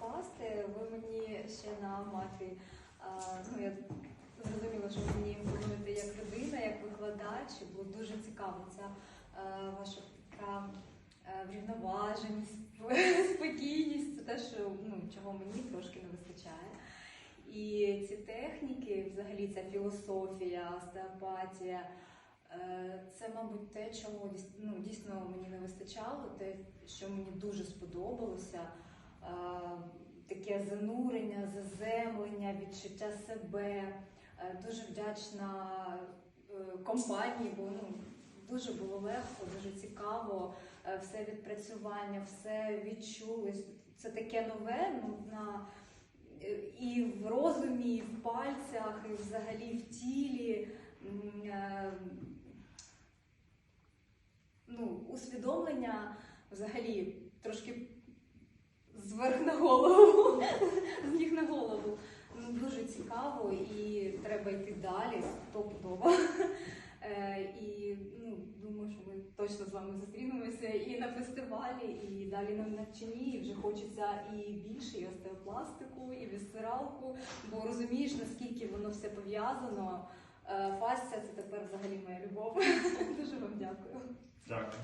попасти. Ви мені ще на мафі. Ну, я зрозуміла, що ви мені імпонуєте як людина, як викладач. І Було дуже цікаво ця ваша така врівноваженість, спокійність. Це те, що ну, чого мені трошки не вистачає. І ці техніки, взагалі ця філософія, остеопатія, е, це, мабуть, те, чого ну, дійсно мені не вистачало, те, що мені дуже сподобалося. Е, Таке занурення, заземлення, відчуття себе. Е, Дуже вдячна е, компанії, бо ну, дуже було легко, дуже цікаво. Все відпрацювання, все відчули. Це таке нове ну, на і в розумі, і в пальцях, і взагалі в тілі. Ну, усвідомлення взагалі трошки голову, з ніг на голову. Ну, дуже цікаво і треба йти далі, стопудово. Е, І ну, думаю, що ми точно з вами зустрінемося і на фестивалі, і далі на навчанні. І вже хочеться і більше, і остеопластику, і вісцералку, бо розумієш, наскільки воно все пов'язано. Е, Фасція це тепер взагалі моя любов. Дуже вам дякую. Дякую.